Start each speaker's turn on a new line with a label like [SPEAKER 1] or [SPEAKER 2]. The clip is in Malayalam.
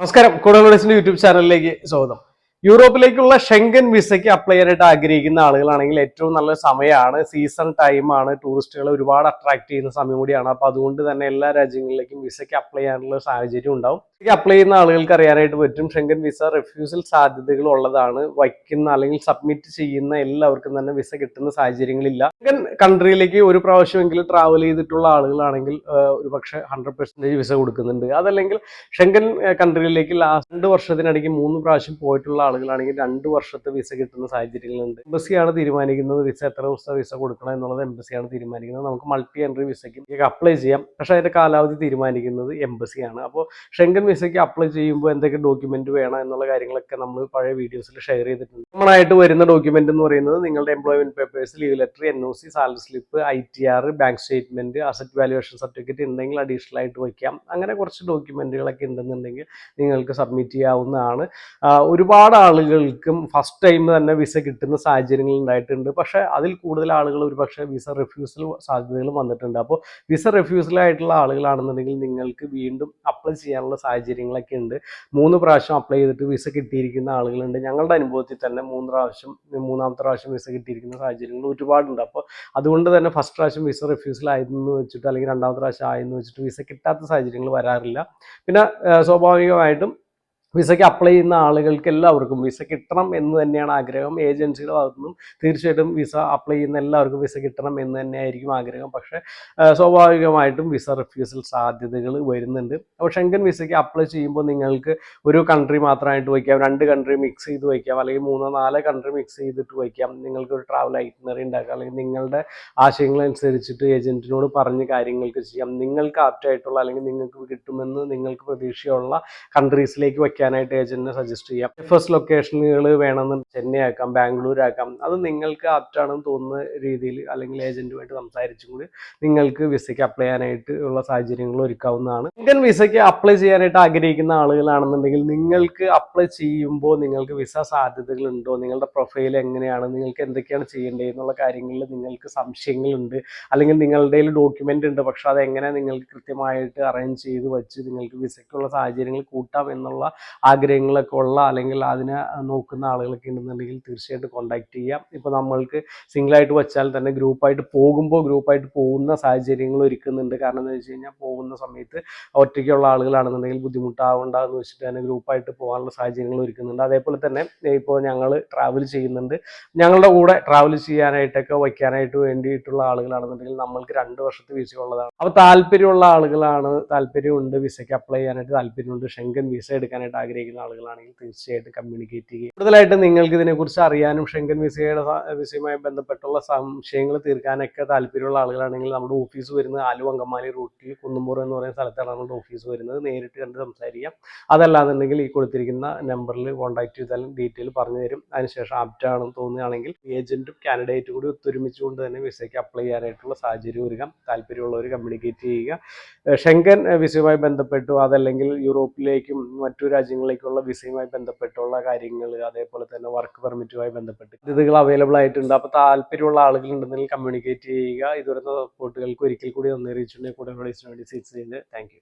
[SPEAKER 1] നമസ്കാരം. കൂടുതൽ യൂട്യൂബ് ചാനലിലേക്ക് സ്വാഗതം. യൂറോപ്പിലേക്കുള്ള ഷെങ്കൻ വിസയ്ക്ക് അപ്ലൈ ചെയ്യാനായിട്ട് ആഗ്രഹിക്കുന്ന ആളുകളാണെങ്കിൽ ഏറ്റവും നല്ല സമയമാണ്. സീസൺ ടൈമാണ് ടൂറിസ്റ്റുകളെ ഒരുപാട് അട്രാക്ട് ചെയ്യുന്ന സമയം കൂടിയാണ്. അപ്പൊ അതുകൊണ്ട് തന്നെ എല്ലാ രാജ്യങ്ങളിലേക്കും വിസയ്ക്ക് അപ്ലൈ ചെയ്യാനുള്ള സാഹചര്യം ഉണ്ടാവും. അപ്ലൈ ചെയ്യുന്ന ആളുകൾക്ക് അറിയാനായിട്ട് പറ്റും. ഷെങ്കൻ വിസ റെഫ്യൂസൽ സാധ്യതകൾ ഉള്ളതാണ്. വയ്ക്കുന്ന അല്ലെങ്കിൽ സബ്മിറ്റ് ചെയ്യുന്ന എല്ലാവർക്കും തന്നെ വിസ കിട്ടുന്ന സാഹചര്യങ്ങളില്ല. ഷെങ്കൻ കൺട്രിയിലേക്ക് ഒരു പ്രാവശ്യമെങ്കിലും ട്രാവൽ ചെയ്തിട്ടുള്ള ആളുകളാണെങ്കിൽ ഒരു പക്ഷേ ഹൺഡ്രഡ് പെർസെന്റേജ് വിസ കൊടുക്കുന്നുണ്ട്. അതല്ലെങ്കിൽ ഷെങ്കൻ കൺട്രിയിലേക്ക് ലാസ്റ്റ് രണ്ട് വർഷത്തിനിടയ്ക്ക് മൂന്ന് പ്രാവശ്യം പോയിട്ടുള്ള ആളുകളാണെങ്കിൽ രണ്ട് വർഷത്തെ വിസ കിട്ടുന്ന സാഹചര്യങ്ങളുണ്ട്. എംബസിയാണ് തീരുമാനിക്കുന്നത്. വിസ എത്ര ദിവസത്തെ വിസ കൊടുക്കണം എന്നുള്ളത് എംബസിയാണ് തീരുമാനിക്കുന്നത്. നമുക്ക് മൾട്ടി എൻട്രി വിസയ്ക്ക് അപ്ലൈ ചെയ്യാം. പക്ഷേ അതിന്റെ കാലാവധി തീരുമാനിക്കുന്നത് എംബസിയാണ് അപ്പോൾ ഷെങ്കൻ വിസയ്ക്ക് അപ്ലൈ ചെയ്യുമ്പോൾ എന്തൊക്കെ ഡോക്യുമെന്റ് വേണം എന്നുള്ള കാര്യങ്ങളൊക്കെ നമ്മൾ പഴയ വീഡിയോസിൽ ഷെയർ ചെയ്തിട്ടുണ്ട്. നമ്മളായിട്ട് വരുന്ന ഡോക്യുമെന്റ് എന്ന് പറയുന്നത് നിങ്ങളുടെ employment papers leave letter N O C salary slip I T R bank statement asset valuation certificate ഉണ്ടെങ്കിൽ അഡീഷണൽ ആയിട്ട് വയ്ക്കാം അങ്ങനെ കുറച്ച് ഡോക്യുമെന്റുകളൊക്കെ ഉണ്ടെന്നുണ്ടെങ്കിൽ നിങ്ങൾക്ക് സബ്മിറ്റ് ചെയ്യാവുന്നതാണ്. ഒരുപാട് ആളുകൾക്കും ഫസ്റ്റ് ടൈം തന്നെ വിസ കിട്ടുന്ന സാഹചര്യങ്ങൾ ഉണ്ടായിട്ടുണ്ട്. പക്ഷേ അതിൽ കൂടുതൽ ആളുകൾ ഒരു പക്ഷേ വിസ റിഫ്യൂസൽ സാധ്യതകൾ വന്നിട്ടുണ്ട്. അപ്പോൾ വിസ റിഫ്യൂസൽ ആയിട്ടുള്ള ആളുകളാണെന്നുണ്ടെങ്കിൽ നിങ്ങൾക്ക് വീണ്ടും അപ്ലൈ ചെയ്യാനുള്ള സാഹചര്യങ്ങളൊക്കെ ഉണ്ട്. മൂന്ന് പ്രാവശ്യം അപ്ലൈ ചെയ്തിട്ട് വിസ കിട്ടിയിരിക്കുന്ന ആളുകളുണ്ട്. ഞങ്ങളുടെ അനുഭവത്തിൽ തന്നെ മൂന്ന് പ്രാവശ്യം മൂന്നാമത്തെ പ്രാവശ്യം വിസ കിട്ടിയിരിക്കുന്ന സാഹചര്യങ്ങൾ ഒരുപാടുണ്ട്. അപ്പോൾ അതുകൊണ്ട് തന്നെ ഫസ്റ്റ് പ്രാവശ്യം വിസ റിഫ്യൂസൽ ആയെന്ന് വെച്ചിട്ട് അല്ലെങ്കിൽ രണ്ടാമത്തെ പ്രാവശ്യം ആയെന്ന് വെച്ചിട്ട് വിസ കിട്ടാത്ത സാഹചര്യങ്ങൾ വരാറില്ല. പിന്നെ സ്വാഭാവികമായിട്ടും വിസയ്ക്ക് അപ്ലൈ ചെയ്യുന്ന ആളുകൾക്ക് എല്ലാവർക്കും വിസ കിട്ടണം എന്ന് തന്നെയാണ് ആഗ്രഹം. ഏജൻസിയുടെ ഭാഗത്തുനിന്നും തീർച്ചയായിട്ടും വിസ അപ്ലൈ ചെയ്യുന്ന എല്ലാവർക്കും വിസ കിട്ടണം എന്ന് തന്നെയായിരിക്കും ആഗ്രഹം. പക്ഷേ സ്വാഭാവികമായിട്ടും വിസ റിഫ്യൂസൽ സാധ്യതകൾ വരുന്നുണ്ട്. അപ്പോൾ ഷെങ്കൻ വിസയ്ക്ക് അപ്ലൈ ചെയ്യുമ്പോൾ നിങ്ങൾക്ക് ഒരു കൺട്രി മാത്രമായിട്ട് വയ്ക്കാം രണ്ട് കൺട്രി മിക്സ് ചെയ്ത് വയ്ക്കാം അല്ലെങ്കിൽ മൂന്നോ നാലോ കൺട്രി മിക്സ് ചെയ്തിട്ട് വയ്ക്കാം. നിങ്ങൾക്ക് ഒരു ട്രാവൽ ഐറ്റിനറി ഉണ്ടാക്കാം അല്ലെങ്കിൽ നിങ്ങളുടെ ആശയങ്ങളനുസരിച്ചിട്ട് ഏജന്റിനോട് പറഞ്ഞ് കാര്യങ്ങൾക്ക് ചെയ്യാം. നിങ്ങൾക്ക് ആപ്റ്റായിട്ടുള്ള അല്ലെങ്കിൽ നിങ്ങൾക്ക് കിട്ടുമെന്ന് നിങ്ങൾക്ക് പ്രതീക്ഷയുള്ള കൺട്രീസിലേക്ക് വയ്ക്കാനായിട്ട് ഏജന്റിനെ സജസ്റ്റ് ചെയ്യാം. ഫസ്റ്റ് ലൊക്കേഷനുകൾ വേണമെന്ന് ചെന്നൈ ആക്കാം ബാംഗ്ലൂർ ആക്കാം. അത് നിങ്ങൾക്ക് ആപ്റ്റാണെന്ന് തോന്നുന്ന രീതിയിൽ അല്ലെങ്കിൽ ഏജന്റുമായിട്ട് സംസാരിച്ചും കൂടി നിങ്ങൾക്ക് വിസയ്ക്ക് അപ്ലൈ ചെയ്യാനായിട്ട് ഉള്ള സാഹചര്യങ്ങൾ ഒരുക്കാവുന്നതാണ്. ഇന്ത്യൻ വിസയ്ക്ക് അപ്ലൈ ചെയ്യാനായിട്ട് ആഗ്രഹിക്കുന്ന ആളുകളാണെന്നുണ്ടെങ്കിൽ നിങ്ങൾക്ക് അപ്ലൈ ചെയ്യുമ്പോൾ നിങ്ങൾക്ക് വിസ സാധ്യതകൾ ഉണ്ടോ? നിങ്ങളുടെ പ്രൊഫൈൽ എങ്ങനെയാണ്? നിങ്ങൾക്ക് എന്തൊക്കെയാണ് ചെയ്യേണ്ടത് എന്നുള്ള കാര്യങ്ങളിൽ നിങ്ങൾക്ക് സംശയങ്ങളുണ്ട്. അല്ലെങ്കിൽ നിങ്ങളുടെ ഡോക്യുമെന്റ് ഉണ്ട്. പക്ഷെ അതെങ്ങനെ നിങ്ങൾക്ക് കൃത്യമായിട്ട് അറേഞ്ച് ചെയ്ത് വെച്ച് നിങ്ങൾക്ക് വിസയ്ക്കുള്ള സാഹചര്യങ്ങൾ കൂട്ടാം എന്നുള്ള ആഗ്രഹങ്ങളൊക്കെ ഉള്ള അല്ലെങ്കിൽ അതിനെ നോക്കുന്ന ആളുകളൊക്കെ ഉണ്ടെന്നുണ്ടെങ്കിൽ തീർച്ചയായിട്ടും കോൺടാക്ട് ചെയ്യാം. ഇപ്പോൾ നമ്മൾക്ക് സിംഗിളായിട്ട് വെച്ചാൽ തന്നെ ഗ്രൂപ്പായിട്ട് പോകുമ്പോൾ ഗ്രൂപ്പായിട്ട് പോകുന്ന സാഹചര്യങ്ങൾ ഒരുക്കുന്നുണ്ട്. കാരണം എന്താ വെച്ച് കഴിഞ്ഞാൽ പോകുന്ന സമയത്ത് ഒറ്റയ്ക്കുള്ള ആളുകളാണെന്നുണ്ടെങ്കിൽ ബുദ്ധിമുട്ടാവണ്ട എന്ന് വെച്ചിട്ട് തന്നെ ഗ്രൂപ്പായിട്ട് പോകാനുള്ള സാഹചര്യങ്ങൾ ഒരുക്കുന്നുണ്ട്. അതേപോലെ തന്നെ ഇപ്പോൾ ഞങ്ങൾ ട്രാവൽ ചെയ്യുന്നുണ്ട്. ഞങ്ങളുടെ കൂടെ ട്രാവൽ ചെയ്യാനായിട്ടൊക്കെ വയ്ക്കാനായിട്ട് വേണ്ടിയിട്ടുള്ള ആളുകളാണെന്നുണ്ടെങ്കിൽ നമ്മൾക്ക് രണ്ട് വർഷത്തെ വിസ ഉള്ളതാണ്. അപ്പോൾ താല്പര്യമുള്ള ആളുകളാണ് താല്പര്യമുണ്ട്. വിസയ്ക്ക് അപ്ലൈ ചെയ്യാനായിട്ട് താല്പര്യമുണ്ട്. ഷെങ്കൻ വിസ എടുക്കാനായിട്ട് ആഗ്രഹിക്കുന്ന ആളുകളാണെങ്കിൽ തീർച്ചയായിട്ടും കമ്മ്യൂണിക്കേറ്റ് ചെയ്യുക. കൂടുതലായിട്ട് നിങ്ങൾക്ക് ഇതിനെക്കുറിച്ച് അറിയാനും ഷെങ്കൻ വിസയുടെ വിസയുമായി ബന്ധപ്പെട്ടുള്ള സംശയങ്ങൾ തീർക്കാനൊക്കെ താല്പര്യമുള്ള ആളുകളാണെങ്കിൽ നമ്മുടെ ഓഫീസ് വരുന്നത് ആലു അങ്കമാലി റൂട്ടിൽ കുന്നുമ്പൂർ എന്ന് പറയുന്ന സ്ഥലത്താണ് നമ്മുടെ ഓഫീസ് വരുന്നത്. നേരിട്ട് കണ്ട് സംസാരിക്കാം. അതല്ലാന്നുണ്ടെങ്കിൽ ഈ കൊടുത്തിരിക്കുന്ന നമ്പറിൽ കോൺടാക്ട് ചെയ്താലും ഡീറ്റെയിൽ പറഞ്ഞു തരും. അതിനുശേഷം ആപ്റ്റ് ആണെന്ന് തോന്നുകയാണെങ്കിൽ ഏജന്റും കാൻഡിഡേറ്റും കൂടി ഒത്തൊരുമിച്ചുകൊണ്ട് തന്നെ വിസയ്ക്ക് അപ്ലൈ ചെയ്യാനായിട്ടുള്ള സാഹചര്യം ഒരുക്കാം. താല്പര്യമുള്ളവർ കമ്മ്യൂണിക്കേറ്റ് ചെയ്യുക. ഷെങ്കൻ വിസയുമായി ബന്ധപ്പെട്ടു അതല്ലെങ്കിൽ യൂറോപ്പിലേക്കും മറ്റു രാജ്യങ്ങളിലേക്കുള്ള വിസയുമായി ബന്ധപ്പെട്ടുള്ള കാര്യങ്ങൾ അതേപോലെ തന്നെ വർക്ക് പെർമിറ്റുമായി ബന്ധപ്പെട്ട് ഇതുകൾ അവൈലബിൾ ആയിട്ടുണ്ട്. അപ്പോൾ താല്പര്യമുള്ള ആളുകൾ ഉണ്ടെങ്കിൽ കമ്മ്യൂണിക്കേറ്റ് ചെയ്യുക. ഇതുവരുന്ന സപ്പോർട്ടുകൾക്ക് ഒരിക്കൽ കൂടി നന്ദി അറിയിച്ചിട്ടുണ്ടെങ്കിൽ കൂടെ വേണ്ടി സീറ്റ്സ് ചെയ്യുന്നത് താങ്ക് യു